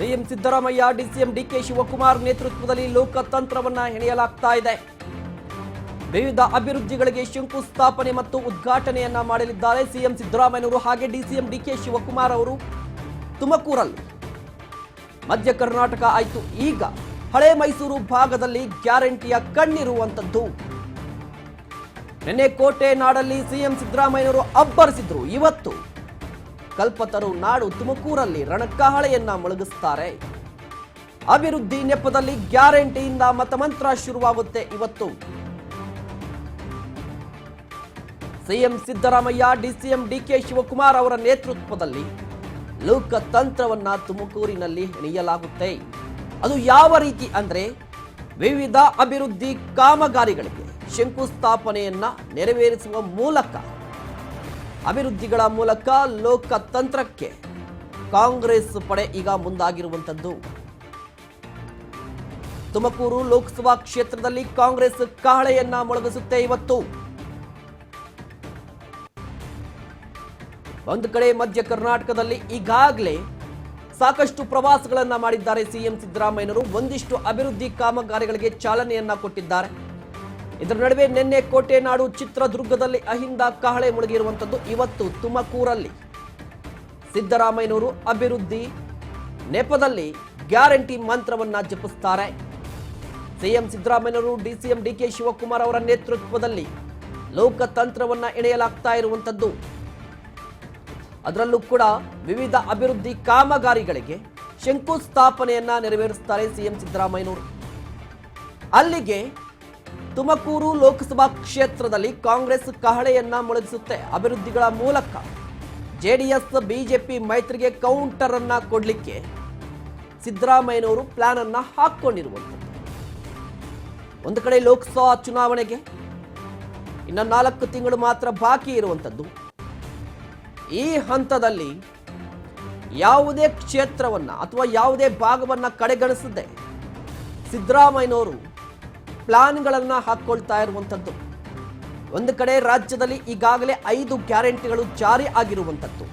CM Siddaramaiah, DCM DK Shivakumar ನೇತೃತ್ವದಲ್ಲಿ ಲೋಕತಂತ್ರವನ್ನ ಹೆಣೆಯಲಾಗ್ತಾ ಇದೆ. ವಿವಿಧ ಅಭಿವೃದ್ಧಿಗಳಿಗೆ ಶಂಕುಸ್ಥಾಪನೆ ಮತ್ತು ಉದ್ಘಾಟನೆಯನ್ನ ಮಾಡಲಿದ್ದಾರೆ ಸಿಎಂ ಸಿದ್ದರಾಮಯ್ಯನವರು ಹಾಗೆ ಡಿಸಿಎಂ ಡಿಕೆ ಶಿವಕುಮಾರ್ ಅವರು ತುಮಕೂರಲ್ಲಿ. ಮಧ್ಯ ಕರ್ನಾಟಕ ಆಯಿತು. ಈಗ ಹಳೆ ಮೈಸೂರು ಭಾಗದಲ್ಲಿ ಗ್ಯಾರಂಟಿಯ ಕಣ್ಣಿರುವಂಥದ್ದು ನಿನ್ನೆ ಕೋಟೆ ನಾಡಲ್ಲಿ ಸಿಎಂ ಸಿದ್ದರಾಮಯ್ಯನವರು ಅಬ್ಬರಿಸಿದ್ರು. ಇವತ್ತು ಕಲ್ಪತರು ನಾಡು ತುಮಕೂರಲ್ಲಿ ರಣಕಹಳೆಯನ್ನ ಮೊಳಗಿಸ್ತಾರೆ ಅಭಿವೃದ್ಧಿ ನೆಪದಲ್ಲಿ ಗ್ಯಾರಂಟಿಯಿಂದ ಮತಮಂತ್ರ ಶುರುವಾಗುತ್ತೆ ಇವತ್ತು. CM Siddaramaiah, DCM DK Shivakumar ಅವರ ನೇತೃತ್ವದಲ್ಲಿ ಲೋಕತಂತ್ರವನ್ನ ತುಮಕೂರಿನಲ್ಲಿ ಹೆಣೆಯಲಾಗುತ್ತೆ. ಅದು ಯಾವ ರೀತಿ ಅಂದ್ರೆ ವಿವಿಧ ಅಭಿವೃದ್ಧಿ ಕಾಮಗಾರಿಗಳಿಗೆ ಶಂಕುಸ್ಥಾಪನೆಯನ್ನ ನೆರವೇರಿಸುವ ಮೂಲಕ ಅಭಿವೃದ್ಧಿಗಳ ಮೂಲಕ ಲೋಕತಂತ್ರಕ್ಕೆ ಕಾಂಗ್ರೆಸ್ ಪಡೆ ಈಗ ಮುಂದಾಗಿರುವಂಥದ್ದು. ತುಮಕೂರು ಲೋಕಸಭಾ ಕ್ಷೇತ್ರದಲ್ಲಿ ಕಾಂಗ್ರೆಸ್ ಕಹಳೆಯನ್ನ ಮೊಳಗಿಸುತ್ತೆ ಇವತ್ತು. ಒಂದು ಕಡೆ ಮಧ್ಯ ಕರ್ನಾಟಕದಲ್ಲಿ ಈಗಾಗಲೇ ಸಾಕಷ್ಟು ಪ್ರವಾಸಗಳನ್ನ ಮಾಡಿದ್ದಾರೆ ಸಿಎಂ ಸಿದ್ದರಾಮಯ್ಯನವರು. ಒಂದಿಷ್ಟು ಅಭಿವೃದ್ಧಿ ಕಾಮಗಾರಿಗಳಿಗೆ ಚಾಲನೆಯನ್ನ ಕೊಟ್ಟಿದ್ದಾರೆ. ಇದರ ನಡುವೆ ನಿನ್ನೆ ಕೋಟೆನಾಡು ಚಿತ್ರದುರ್ಗದಲ್ಲಿ ಅಹಿಂದ ಕಹಳೆ ಮುಳುಗಿರುವಂಥದ್ದು ಇವತ್ತು ತುಮಕೂರಲ್ಲಿ. ಸಿದ್ದರಾಮಯ್ಯನವರು ಅಭಿವೃದ್ಧಿ ನೆಪದಲ್ಲಿ ಗ್ಯಾರಂಟಿ ಮಂತ್ರವನ್ನ ಜಪಿಸ್ತಾರೆ. ಸಿಎಂ ಸಿದ್ದರಾಮಯ್ಯನವರು ಡಿಸಿಎಂ ಡಿಕೆ ಶಿವಕುಮಾರ್ ಅವರ ನೇತೃತ್ವದಲ್ಲಿ ಲೋಕತಂತ್ರವನ್ನ ಎಣೆಯಲಾಗ್ತಾ ಇರುವಂಥದ್ದು. ಅದರಲ್ಲೂ ಕೂಡ ವಿವಿಧ ಅಭಿವೃದ್ಧಿ ಕಾಮಗಾರಿಗಳಿಗೆ ಶಂಕುಸ್ಥಾಪನೆಯನ್ನ ನೆರವೇರಿಸುತ್ತಾರೆ ಸಿಎಂ ಸಿದ್ದರಾಮಯ್ಯನವರು. ಅಲ್ಲಿಗೆ ತುಮಕೂರು ಲೋಕಸಭಾ ಕ್ಷೇತ್ರದಲ್ಲಿ ಕಾಂಗ್ರೆಸ್ ಕಹಳೆಯನ್ನ ಮೊಳಗಿಸುತ್ತೆ ಅಭಿವೃದ್ಧಿಗಳ ಮೂಲಕ. ಜೆಡಿಎಸ್, ಬಿಜೆಪಿ ಮೈತ್ರಿಗೆ ಕೌಂಟರ್ ಅನ್ನ ಕೊಡ್ಲಿಕ್ಕೆ ಸಿದ್ದರಾಮಯ್ಯನವರು ಪ್ಲಾನ್ ಅನ್ನ ಹಾಕೊಂಡಿರುವಂಥದ್ದು. ಒಂದು ಕಡೆ ಲೋಕಸಭಾ ಚುನಾವಣೆಗೆ ಇನ್ನು ನಾಲ್ಕು ತಿಂಗಳು ಮಾತ್ರ ಬಾಕಿ ಇರುವಂಥದ್ದು. ಈ ಹಂತದಲ್ಲಿ ಯಾವುದೇ ಕ್ಷೇತ್ರವನ್ನ ಅಥವಾ ಯಾವುದೇ ಭಾಗವನ್ನ ಕಡೆಗಣಿಸದೆ ಸಿದ್ದರಾಮಯ್ಯನವರು ಪ್ಲಾನ್ಗಳನ್ನ ಹಾಕ್ಕೊಳ್ತಾ ಇರುವಂಥದ್ದು ಒಂದು ಕಡೆ ರಾಜ್ಯದಲ್ಲಿ ಈಗಾಗಲೇ ಐದು ಗ್ಯಾರಂಟಿಗಳು ಜಾರಿ ಆಗಿರುವಂಥದ್ದು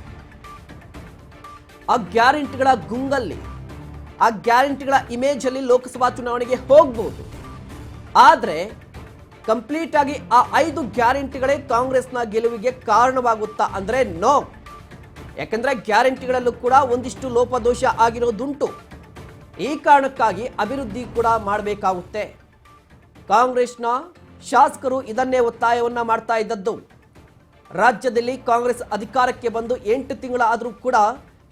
ಆ ಗ್ಯಾರಂಟಿಗಳ ಗುಂಗಲ್ಲಿ, ಆ ಗ್ಯಾರಂಟಿಗಳ ಇಮೇಜ್ ಅಲ್ಲಿ ಲೋಕಸಭಾ ಚುನಾವಣೆಗೆ ಹೋಗ್ಬೋದು. ಆದರೆ ಕಂಪ್ಲೀಟ್ ಆಗಿ ಆ ಐದು ಗ್ಯಾರಂಟಿಗಳೇ ಕಾಂಗ್ರೆಸ್ನ ಗೆಲುವಿಗೆ ಕಾರಣವಾಗುತ್ತಾ ಅಂದ್ರೆ ನೋ. ಯಾಕಂದ್ರೆ ಗ್ಯಾರಂಟಿಗಳಲ್ಲೂ ಕೂಡ ಒಂದಿಷ್ಟು ಲೋಪದೋಷ ಆಗಿರೋದುಂಟು. ಈ ಕಾರಣಕ್ಕಾಗಿ ಅಭಿವೃದ್ಧಿ ಕೂಡ ಮಾಡಬೇಕಾಗುತ್ತೆ. ಕಾಂಗ್ರೆಸ್ನ ಶಾಸಕರು ಇದನ್ನೇ ಒತ್ತಾಯವನ್ನ ಮಾಡ್ತಾ ಇದ್ದದ್ದು. ರಾಜ್ಯದಲ್ಲಿ ಕಾಂಗ್ರೆಸ್ ಅಧಿಕಾರಕ್ಕೆ ಬಂದು ಎಂಟು ತಿಂಗಳಾದರೂ ಕೂಡ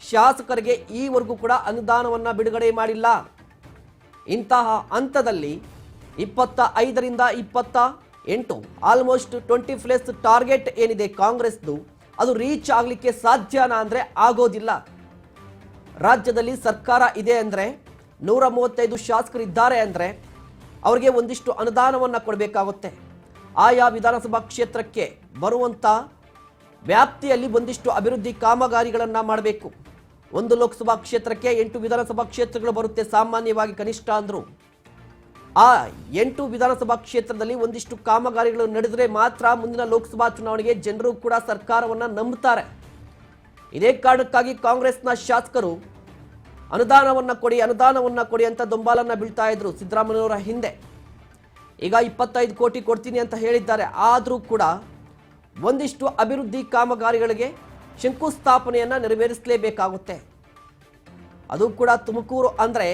ಶಾಸಕರಿಗೆ ಈವರೆಗೂ ಕೂಡ ಅನುದಾನವನ್ನ ಬಿಡುಗಡೆ ಮಾಡಿಲ್ಲ. ಇಂತಹ ಹಂತದಲ್ಲಿ ಇಪ್ಪತ್ತ ಐದರಿಂದ ಇಪ್ಪತ್ತ ಎಂಟು ಆಲ್ಮೋಸ್ಟ್ ಟ್ವೆಂಟಿ ಪ್ಲಸ್ ಟಾರ್ಗೆಟ್ ಏನಿದೆ ಕಾಂಗ್ರೆಸ್ದು, ಅದು ರೀಚ್ ಆಗಲಿಕ್ಕೆ ಸಾಧ್ಯನಾ ಅಂದರೆ ಆಗೋದಿಲ್ಲ. ರಾಜ್ಯದಲ್ಲಿ ಸರ್ಕಾರ ಇದೆ ಅಂದರೆ ನೂರ ಮೂವತ್ತೈದು ಶಾಸಕರಿದ್ದಾರೆ ಅಂದರೆ ಅವರಿಗೆ ಒಂದಿಷ್ಟು ಅನುದಾನವನ್ನು ಕೊಡಬೇಕಾಗುತ್ತೆ. ಆಯಾ ವಿಧಾನಸಭಾ ಕ್ಷೇತ್ರಕ್ಕೆ ಬರುವಂಥ ವ್ಯಾಪ್ತಿಯಲ್ಲಿ ಒಂದಿಷ್ಟು ಅಭಿವೃದ್ಧಿ ಕಾಮಗಾರಿಗಳನ್ನು ಮಾಡಬೇಕು. ಒಂದು ಲೋಕಸಭಾ ಕ್ಷೇತ್ರಕ್ಕೆ ಎಂಟು ವಿಧಾನಸಭಾ ಕ್ಷೇತ್ರಗಳು ಬರುತ್ತೆ ಸಾಮಾನ್ಯವಾಗಿ ಕನಿಷ್ಠ ಅಂದರು. ಆ ಎಂಟು ವಿಧಾನಸಭಾ ಕ್ಷೇತ್ರದಲ್ಲಿ ಒಂದಿಷ್ಟು ಕಾಮಗಾರಿಗಳು ನಡೆದರೆ ಮಾತ್ರ ಮುಂದಿನ ಲೋಕಸಭಾ ಚುನಾವಣೆಗೆ ಜನರು ಕೂಡ ಸರ್ಕಾರವನ್ನು ನಂಬುತ್ತಾರೆ ಇದೇ ಕಾರಣಕ್ಕಾಗಿ ಕಾಂಗ್ರೆಸ್ನ ಶಾಸಕರು ಅನುದಾನವನ್ನ ಕೊಡಿ ಅನುದಾನವನ್ನ ಕೊಡಿ ಅಂತ ದೊಂಬಾಲನ್ನ ಬೀಳ್ತಾ ಇದ್ರು ಸಿದ್ದರಾಮಯ್ಯನವರ ಹಿಂದೆ. ಈಗ ಇಪ್ಪತ್ತೈದು ಕೋಟಿ ಕೊಡ್ತೀನಿ ಅಂತ ಹೇಳಿದ್ದಾರೆ. ಆದರೂ ಕೂಡ ಒಂದಿಷ್ಟು ಅಭಿವೃದ್ಧಿ ಕಾಮಗಾರಿಗಳಿಗೆ ಶಂಕುಸ್ಥಾಪನೆಯನ್ನು ನೆರವೇರಿಸಲೇಬೇಕಾಗುತ್ತೆ. ಅದು ಕೂಡ ತುಮಕೂರು ಅಂದರೆ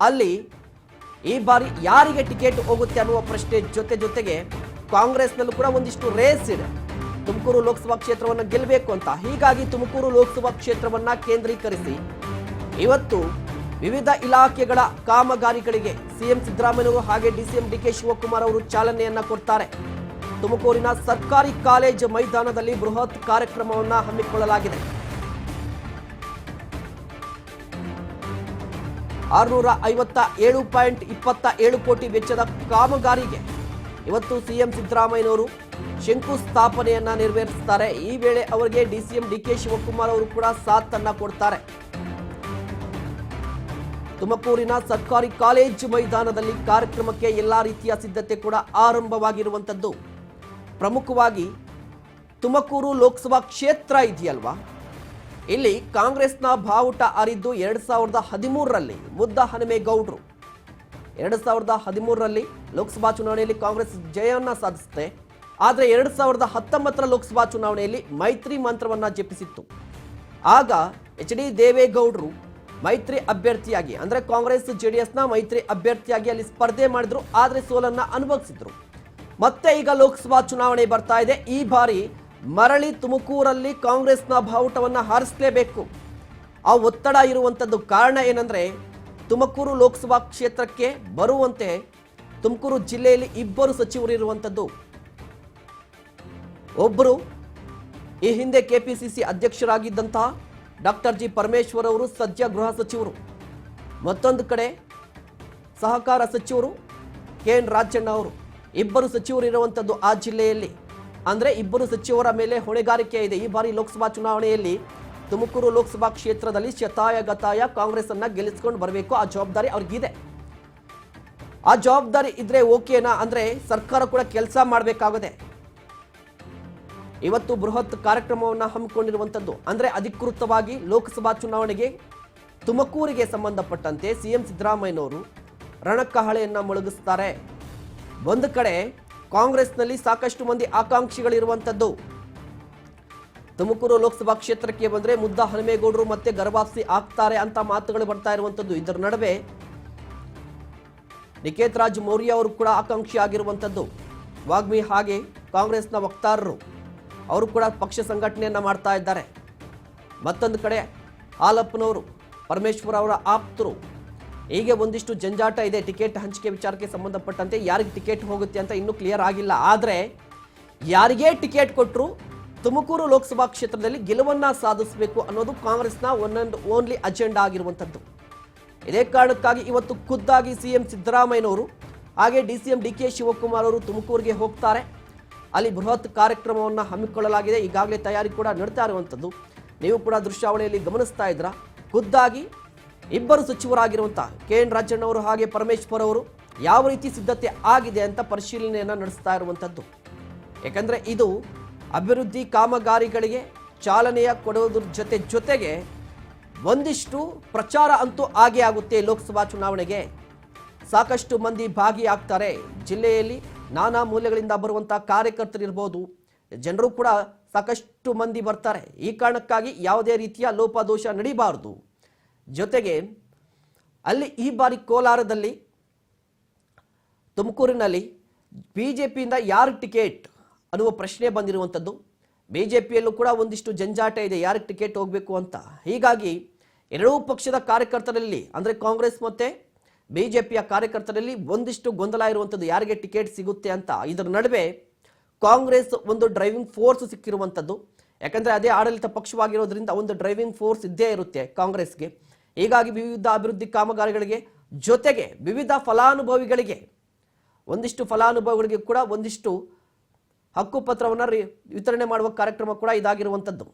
ಅಲ್ಲಿ ಈ ಬಾರಿ ಯಾರಿಗೆ ಟಿಕೆಟ್ ಹೋಗುತ್ತೆ ಅನ್ನುವ ಪ್ರಶ್ನೆ ಜೊತೆ ಜೊತೆಗೆ ಕಾಂಗ್ರೆಸ್ನಲ್ಲೂ ಕೂಡ ಒಂದಿಷ್ಟು ರೇಸ್ ಇದೆ. ತುಮಕೂರು ಲೋಕಸಭಾ ಕ್ಷೇತ್ರವನ್ನು ಗೆಲ್ಲಬೇಕು ಅಂತ. ಹೀಗಾಗಿ ತುಮಕೂರು ಲೋಕಸಭಾ ಕ್ಷೇತ್ರವನ್ನು ಕೇಂದ್ರೀಕರಿಸಿ ಇವತ್ತು ವಿವಿಧ ಇಲಾಖೆಗಳ ಕಾಮಗಾರಿಗಳಿಗೆ ಸಿಎಂ ಸಿದ್ದರಾಮಯ್ಯವರು ಹಾಗೆ ಡಿಸಿಎಂ ಡಿಕೆ ಶಿವಕುಮಾರ್ ಅವರು ಚಾಲನೆಯನ್ನ ಕೊಡ್ತಾರೆ. ತುಮಕೂರಿನ ಸರ್ಕಾರಿ ಕಾಲೇಜು ಮೈದಾನದಲ್ಲಿ ಬೃಹತ್ ಕಾರ್ಯಕ್ರಮವನ್ನು ಹಮ್ಮಿಕೊಳ್ಳಲಾಗಿದೆ. ಆರುನೂರ ಐವತ್ತ ಏಳು ಪಾಯಿಂಟ್ ಇಪ್ಪತ್ತ ಏಳು ಕೋಟಿ ವೆಚ್ಚದ ಕಾಮಗಾರಿಗೆ ಇವತ್ತು ಸಿಎಂ ಸಿದ್ದರಾಮಯ್ಯನವರು ಶಂಕುಸ್ಥಾಪನೆಯನ್ನ ನೆರವೇರಿಸುತ್ತಾರೆ ಈ ವೇಳೆ ಅವರಿಗೆ ಡಿಸಿಎಂ ಡಿಕೆ ಶಿವಕುಮಾರ್ ಅವರು ಕೂಡ ಸಾಥ್ ಅನ್ನ ಕೊಡ್ತಾರೆ. ತುಮಕೂರಿನ ಸರ್ಕಾರಿ ಕಾಲೇಜು ಮೈದಾನದಲ್ಲಿ ಕಾರ್ಯಕ್ರಮಕ್ಕೆ ಎಲ್ಲ ರೀತಿಯ ಸಿದ್ಧತೆ ಕೂಡ ಆರಂಭವಾಗಿರುವಂಥದ್ದು ಪ್ರಮುಖವಾಗಿ ತುಮಕೂರು ಲೋಕಸಭಾ ಕ್ಷೇತ್ರ ಇದೆಯಲ್ವಾ? ಇಲ್ಲಿ ಕಾಂಗ್ರೆಸ್ನ ಬಾವುಟ ಅರಿದ್ದು ಎರಡು ಸಾವಿರದ ಹದಿಮೂರರಲ್ಲಿ ಮುದ್ದ ಹನುಮೇಗೌಡರು. ಎರಡು ಸಾವಿರದ ಹದಿಮೂರರಲ್ಲಿ ಲೋಕಸಭಾ ಚುನಾವಣೆಯಲ್ಲಿ ಕಾಂಗ್ರೆಸ್ ಜಯವನ್ನ ಸಾಧಿಸುತ್ತೆ. ಆದರೆ ಎರಡು ಸಾವಿರದ ಹತ್ತೊಂಬತ್ತರ ಲೋಕಸಭಾ ಚುನಾವಣೆಯಲ್ಲಿ ಮೈತ್ರಿ ಮಂತ್ರವನ್ನ ಜಪಿಸಿತ್ತು. ಆಗ ಎಚ್ ಡಿ ದೇವೇಗೌಡರು ಮೈತ್ರಿ ಅಭ್ಯರ್ಥಿಯಾಗಿ, ಅಂದ್ರೆ ಕಾಂಗ್ರೆಸ್, ಜೆಡಿಎಸ್ನ ಮೈತ್ರಿ ಅಭ್ಯರ್ಥಿಯಾಗಿ ಅಲ್ಲಿ ಸ್ಪರ್ಧೆ ಮಾಡಿದ್ರು, ಆದರೆ ಸೋಲನ್ನ ಅನುಭವಿಸಿದ್ರು. ಮತ್ತೆ ಈಗ ಲೋಕಸಭಾ ಚುನಾವಣೆ ಬರ್ತಾ ಇದೆ. ಈ ಬಾರಿ ಮರಳಿ ತುಮಕೂರಲ್ಲಿ ಕಾಂಗ್ರೆಸ್ನ ಬಾವುಟವನ್ನ ಹಾರಿಸಲೇಬೇಕು. ಆ ಒತ್ತಡ ಇರುವಂಥದ್ದು ಕಾರಣ ಏನಂದ್ರೆ, ತುಮಕೂರು ಲೋಕಸಭಾ ಕ್ಷೇತ್ರಕ್ಕೆ ಬರುವಂತೆ ತುಮಕೂರು ಜಿಲ್ಲೆಯಲ್ಲಿ ಇಬ್ಬರು ಸಚಿವರು ಇರುವಂಥದ್ದು ಒಬ್ಬರು ಈ ಹಿಂದೆ ಕೆಪಿಸಿಸಿ ಅಧ್ಯಕ್ಷರಾಗಿದ್ದಂತಹ ಡಾಕ್ಟರ್ ಜಿ ಪರಮೇಶ್ವರ್ ಅವರು ಸದ್ಯ ಗೃಹ ಸಚಿವರು. ಮತ್ತೊಂದು ಕಡೆ ಸಹಕಾರ ಸಚಿವರು ಕೆ ಎನ್ ರಾಜಣ್ಣ ಅವರು. ಇಬ್ಬರು ಸಚಿವರು ಇರುವಂಥದ್ದು ಆ ಜಿಲ್ಲೆಯಲ್ಲಿ. ಅಂದರೆ ಇಬ್ಬರು ಸಚಿವರ ಮೇಲೆ ಹೊಣೆಗಾರಿಕೆ ಇದೆ. ಈ ಬಾರಿ ಲೋಕಸಭಾ ಚುನಾವಣೆಯಲ್ಲಿ ತುಮಕೂರು ಲೋಕಸಭಾ ಕ್ಷೇತ್ರದಲ್ಲಿ ಶತಾಯ ಗತಾಯ ಕಾಂಗ್ರೆಸ್ ಅನ್ನ ಗೆಲ್ಲಿಸ್ಕೊಂಡು ಬರಬೇಕು. ಆ ಜವಾಬ್ದಾರಿ ಅವ್ರಿಗಿದೆ. ಆ ಜವಾಬ್ದಾರಿ ಇದ್ರೆ ಓಕೆನಾ? ಅಂದ್ರೆ ಸರ್ಕಾರ ಕೂಡ ಕೆಲಸ ಮಾಡಬೇಕಾಗದೆ ಇವತ್ತು ಬೃಹತ್ ಕಾರ್ಯಕ್ರಮವನ್ನು ಹಮ್ಮಿಕೊಂಡಿರುವಂಥದ್ದು ಅಂದರೆ ಅಧಿಕೃತವಾಗಿ ಲೋಕಸಭಾ ಚುನಾವಣೆಗೆ ತುಮಕೂರಿಗೆ ಸಂಬಂಧಪಟ್ಟಂತೆ ಸಿ ಎಂ ಸಿದ್ದರಾಮಯ್ಯನವರು ರಣಕಹಳೆಯನ್ನು ಮೊಳಗಿಸ್ತಾರೆ. ಒಂದು ಕಡೆ ಕಾಂಗ್ರೆಸ್ನಲ್ಲಿ ಸಾಕಷ್ಟು ಮಂದಿ ಆಕಾಂಕ್ಷಿಗಳಿರುವಂಥದ್ದು ತುಮಕೂರು ಲೋಕಸಭಾ ಕ್ಷೇತ್ರಕ್ಕೆ ಬಂದರೆ ಮುದ್ದ ಹನುಮೇಗೌಡರು ಮತ್ತೆ ಗರ್ಭಾಪ್ಸಿ ಆಗ್ತಾರೆ ಅಂತ ಮಾತುಗಳು ಬರ್ತಾ ಇರುವಂಥದ್ದು ಇದರ ನಡುವೆ ನಿಕೇತ್ ರಾಜ್ ಮೌರ್ಯ ಅವರು ಕೂಡ ಆಕಾಂಕ್ಷಿ ಆಗಿರುವಂಥದ್ದು ವಾಗ್ಮಿ ಹಾಗೆ ಕಾಂಗ್ರೆಸ್ನ ವಕ್ತಾರರು. ಅವರು ಕೂಡ ಪಕ್ಷ ಸಂಘಟನೆಯನ್ನು ಮಾಡ್ತಾ ಇದ್ದಾರೆ. ಮತ್ತೊಂದು ಕಡೆ ಹಾಲಪ್ಪನವರು, ಪರಮೇಶ್ವರ್ ಅವರ ಆಪ್ತರು, ಹೀಗೆ ಒಂದಿಷ್ಟು ಜಂಜಾಟ ಇದೆ, ಟಿಕೆಟ್ ಹಂಚಿಕೆ ವಿಚಾರಕ್ಕೆ ಸಂಬಂಧಪಟ್ಟಂತೆ ಯಾರಿಗೆ ಟಿಕೆಟ್ ಹೋಗುತ್ತೆ ಅಂತ ಇನ್ನೂ ಕ್ಲಿಯರ್ ಆಗಿಲ್ಲ. ಆದರೆ ಯಾರಿಗೇ ಟಿಕೆಟ್ ಕೊಟ್ಟರು ತುಮಕೂರು ಲೋಕಸಭಾ ಕ್ಷೇತ್ರದಲ್ಲಿ ಗೆಲುವನ್ನು ಸಾಧಿಸಬೇಕು ಅನ್ನೋದು ಕಾಂಗ್ರೆಸ್ನ ಒಂದೊಂದು ಓನ್ಲಿ ಅಜೆಂಡಾ ಆಗಿರುವಂಥದ್ದು. ಇದೇ ಕಾರಣಕ್ಕಾಗಿ ಇವತ್ತು ಖುದ್ದಾಗಿ ಸಿಎಂ ಸಿದ್ದರಾಮಯ್ಯನವರು, ಹಾಗೆ D C M D K Shivakumar ಅವರು ತುಮಕೂರಿಗೆ ಹೋಗ್ತಾರೆ. ಅಲ್ಲಿ ಬೃಹತ್ ಕಾರ್ಯಕ್ರಮವನ್ನು ಹಮ್ಮಿಕೊಳ್ಳಲಾಗಿದೆ. ಈಗಾಗಲೇ ತಯಾರಿ ಕೂಡ ನಡೀತಾ ಇರುವಂಥದ್ದು ನೀವು ಕೂಡ ದೃಶ್ಯಾವಳಿಯಲ್ಲಿ ಗಮನಿಸ್ತಾ ಇದ್ರ ಖುದ್ದಾಗಿ ಇಬ್ಬರು ಸಚಿವರಾಗಿರುವಂಥ ಕೆ ಎನ್ ರಾಜಣ್ಣವರು ಹಾಗೆ ಪರಮೇಶ್ವರ್ ಅವರು ಯಾವ ರೀತಿ ಸಿದ್ಧತೆ ಆಗಿದೆ ಅಂತ ಪರಿಶೀಲನೆಯನ್ನು ನಡೆಸ್ತಾ ಇರುವಂಥದ್ದು ಯಾಕಂದರೆ ಇದು ಅಭಿವೃದ್ಧಿ ಕಾಮಗಾರಿಗಳಿಗೆ ಚಾಲನೆಯ ಕೊಡುವುದ್ರ ಜೊತೆ ಜೊತೆಗೆ ಒಂದಿಷ್ಟು ಪ್ರಚಾರ ಅಂತೂ ಆಗೇ ಆಗುತ್ತೆ ಲೋಕಸಭಾ ಚುನಾವಣೆಗೆ. ಸಾಕಷ್ಟು ಮಂದಿ ಭಾಗಿಯಾಗ್ತಾರೆ ಜಿಲ್ಲೆಯಲ್ಲಿ. ನಾನಾ ಮೂಲೆಗಳಿಂದ ಬರುವಂಥ ಕಾರ್ಯಕರ್ತರಿರ್ಬೋದು. ಜನರು ಕೂಡ ಸಾಕಷ್ಟು ಮಂದಿ ಬರ್ತಾರೆ. ಈ ಕಾರಣಕ್ಕಾಗಿ ಯಾವುದೇ ರೀತಿಯ ಲೋಪದೋಷ ನಡೀಬಾರದು. ಜೊತೆಗೆ ಅಲ್ಲಿ ಈ ಬಾರಿ ಕೋಲಾರದಲ್ಲಿ ತುಮಕೂರಿನಲ್ಲಿ ಬಿ ಜೆ ಪಿಯಿಂದ ಯಾರು ಟಿಕೆಟ್ ಅನ್ನುವ ಪ್ರಶ್ನೆ ಬಂದಿರುವಂಥದ್ದು ಬಿ ಜೆ ಪಿಯಲ್ಲೂ ಕೂಡ ಒಂದಿಷ್ಟು ಜಂಜಾಟ ಇದೆ. ಯಾರಿಗೆ ಟಿಕೆಟ್ ಹೋಗಬೇಕು ಅಂತ. ಹೀಗಾಗಿ ಎರಡೂ ಪಕ್ಷದ ಕಾರ್ಯಕರ್ತರಲ್ಲಿ, ಅಂದರೆ ಕಾಂಗ್ರೆಸ್ ಮತ್ತು ಬಿ ಜೆ ಪಿಯ ಕಾರ್ಯಕರ್ತರಲ್ಲಿ ಒಂದಿಷ್ಟು ಗೊಂದಲ ಇರುವಂಥದ್ದು ಯಾರಿಗೆ ಟಿಕೆಟ್ ಸಿಗುತ್ತೆ ಅಂತ. ಇದರ ನಡುವೆ ಕಾಂಗ್ರೆಸ್ ಒಂದು ಡ್ರೈವಿಂಗ್ ಫೋರ್ಸ್ ಸಿಕ್ಕಿರುವಂಥದ್ದು. ಯಾಕಂದರೆ ಅದೇ ಆಡಳಿತ ಪಕ್ಷವಾಗಿರೋದ್ರಿಂದ ಒಂದು ಡ್ರೈವಿಂಗ್ ಫೋರ್ಸ್ ಇದ್ದೇ ಇರುತ್ತೆ ಕಾಂಗ್ರೆಸ್ಗೆ. ಹೀಗಾಗಿ ವಿವಿಧ ಅಭಿವೃದ್ಧಿ ಕಾಮಗಾರಿಗಳಿಗೆ ಜೊತೆಗೆ ವಿವಿಧ ಫಲಾನುಭವಿಗಳಿಗೆ, ಒಂದಿಷ್ಟು ಫಲಾನುಭವಿಗಳಿಗೆ ಕೂಡ ಒಂದಿಷ್ಟು ಹಕ್ಕುಪತ್ರವನ್ನು ವಿತರಣೆ ಮಾಡುವ ಕಾರ್ಯಕ್ರಮ ಕೂಡ ಇದಾಗಿರುವಂಥದ್ದು.